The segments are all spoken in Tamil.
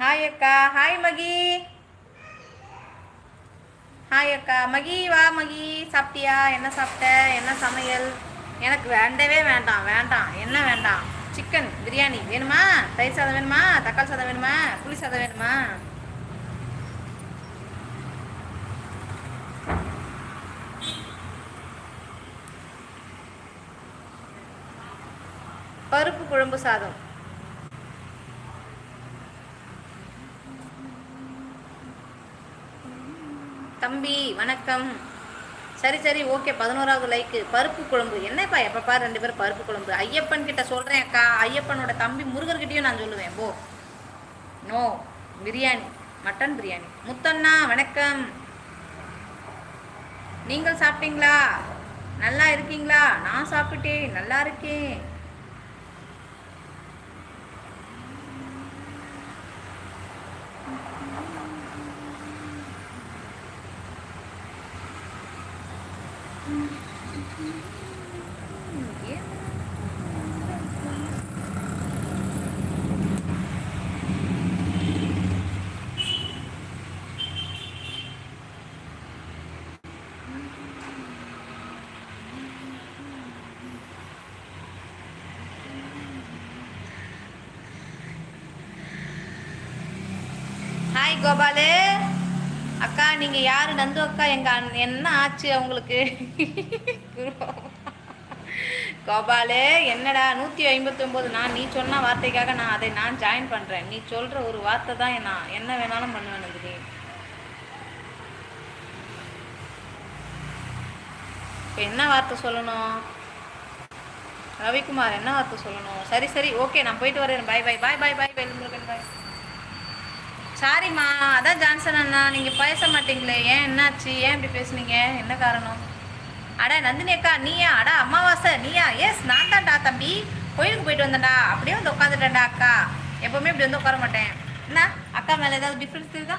ஹாய் அக்கா. ஹாய் மகி. ஹாய் அக்கா. மகி வா மகி. சாப்பிட்டியா? என்ன சாப்பிட்ட? என்ன சமையல்? எனக்கு வேண்டவே வேண்டாம். வேண்டாம். என்ன வேண்டாம்? சிக்கன் பிரியாணி வேணுமா? தயிர் சாதம் வேணுமா? தக்காளி சாதம் வேணுமா? புளி சாதம் வேணுமா? பருப்பு குழம்பு சாதம். தம்பி வணக்கம். சரி சரி ஓகே பதினோராவது லைக்கு பருப்பு குழம்பு. என்னப்பா எப்போ பாரு ரெண்டு பேரும் பருப்பு குழம்பு? ஐயப்பன் கிட்ட சொல்கிறேன் அக்கா. ஐயப்பனோட தம்பி முருகர்கிட்டையும் நான் சொல்லுவேன். போ. நோ பிரியாணி மட்டன் பிரியாணி முத்தண்ணா வணக்கம். நீங்கள் சாப்பிட்டீங்களா? நல்லா இருக்கீங்களா? நான் சாப்பிட்டேன். நல்லா இருக்கேன். ஹாய் கோபாலு அக்கா நீங்கள் யார்? நந்து அக்கா எங்கள் என்ன ஆச்சு அவங்களுக்கு? கோபாலு என்னடா நூற்றி ஐம்பத்தொம்போது நான் நீ சொன்ன வார்த்தைக்காக நான் அதை நான் ஜாயின் பண்ணுறேன் நீ சொல்கிற ஒரு வார்த்தை தான் நான் என்ன வேணாலும் பண்ணுவேன் நந்தினி. இப்போ என்ன வார்த்தை சொல்லணும்? ரவிக்குமார் என்ன வார்த்தை சொல்லணும்? சரி சரி ஓகே நான் போயிட்டு வரேன். பாய் பாய் பாய் பாய் பாய் வேல்முருகன் பாய் சாரிம்மா அதான் ஜான்சன் அண்ணா நீங்கள் பேச மாட்டீங்களே. ஏன் என்னாச்சு? ஏன் இப்படி பேசுனீங்க? என்ன காரணம்? அடா நந்தினி அக்கா நீயா? அடா அமாவாசை நீயா? எஸ் நான் தான்டா தம்பி. கோயிலுக்கு போயிட்டு வந்தேன்டா. அப்படியே வந்து உட்காந்துட்டேன்டா அக்கா. எப்போவுமே இப்படி வந்து உட்கார மாட்டேன். என்ன? அக்கா மேலே ஏதாவது டிஃப்ரென்ஸ் இருக்கா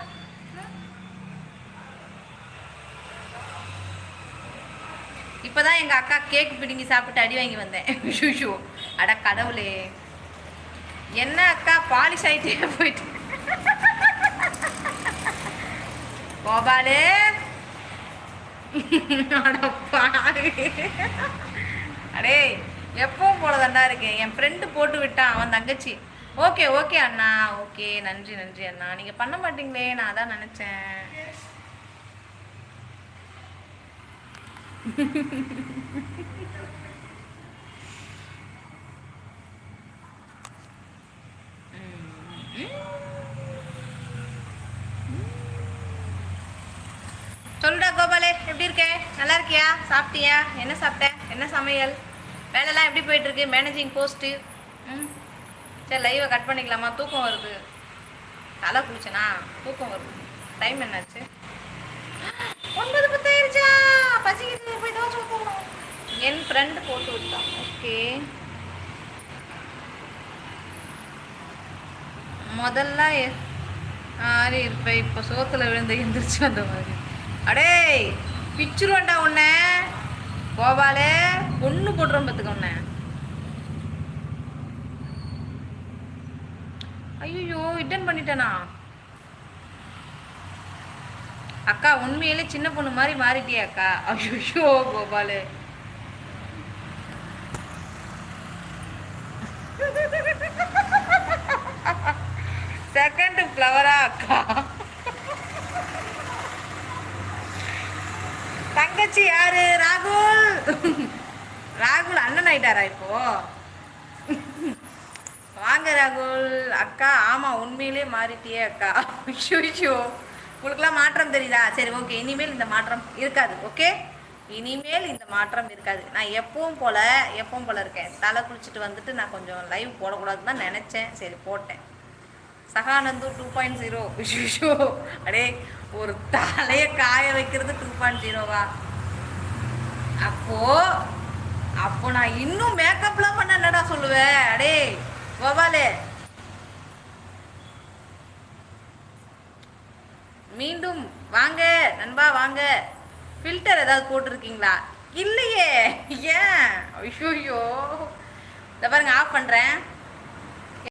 இப்போதான் எங்கள் அக்கா கேக் பிடுங்கி சாப்பிட்டு அடி வாங்கி வந்தேன். ஷூ அட கடவுளே. என்ன அக்கா பாலிஷ் ஆகிட்டே போயிட்டு கோபாலு. அடே எப்பவும் போல தாண்டா இருக்கேன் என் ஃப்ரெண்டு போட்டு விட்டான் அவன் தங்கச்சி. ஓகே ஓகே அண்ணா. ஓகே நன்றி நன்றி அண்ணா. நீங்க பண்ண மாட்டீங்களே நான் அதான் நினைச்சேன். சொல்லுடா கோபாலே எப்படி இருக்க? நல்லா இருக்கியா? சாப்பிட்டியா? என்ன சாப்பிட்ட? என்ன சமையல்? வேலைலாம் எப்படி போயிட்டு இருக்கு மேனேஜிங் போஸ்ட்டு ம். சரி லைவை கட் பண்ணிக்கலாமா? தூக்கம் வருது. தலை குளிச்சனா? தூக்கம் வருது. டைம் என்னாச்சு? ஒன்பது பத்தாயிருச்சா? பசிக்குது. போய் தோசை ஊற்றணும் என் ஃப்ரெண்டு போட்டு விட்டான். ஓகே. முதல்ல ஆறி இருப்பேன் இப்போ சோத்தில் விழுந்து எந்திரிச்சு வந்த மாதிரி. அடே பிச்சுருவேன்டா உன்னை. கோபாலே பொண்ணு போட்டுரும் பார்த்துக்க உன்னை. ஐயோ ரிட்டர்ன் பண்ணிட்டேனா? அக்கா உண்மையிலே சின்ன பொண்ணு மாதிரி மாறிட்டியா அக்கா. ஐயோ கோபாலு. செகண்ட் ஃப்ளவரா அக்கா. தங்கச்சி யாரு? ராகுல். ராகுல் அண்ணன் ஆயிட்டாரா இப்போ? வாங்க ராகுல். அக்கா ஆமா உண்மையிலே மாறிட்டியே அக்கா. ஐயோ உங்களுக்குலாம் மாற்றம் தெரியுதா? சரி ஓகே இனிமேல் இந்த மாற்றம் இருக்காது ஓகே இனிமேல் இந்த மாற்றம் இருக்காது. நான் எப்பவும் போல எப்பவும் போல இருக்கேன். தலை குளிச்சுட்டு வந்துட்டு நான் கொஞ்சம் லைவ் போடக்கூடாதுன்னு தான் நினச்சேன். சரி போட்டேன். சகானந்து டூ பாயிண்ட் ஜீரோ ஷோ அடே ஒரு தலையை காய வைக்கிறது டூ பாயிண்ட் ஜீரோவா அப்போ அப்போ நான் இன்னும் மேக்கப்லாம் பண்ண என்னடா சொல்லுவேன். அடே வவாலே மீண்டும் வாங்க நண்பா வாங்க. ஃபில்டர் ஏதாவது போட்டிருக்கீங்களா? இல்லையே. ஏன்? ஐயோ இந்த பாருங்க ஆஃப் பண்ணுறேன்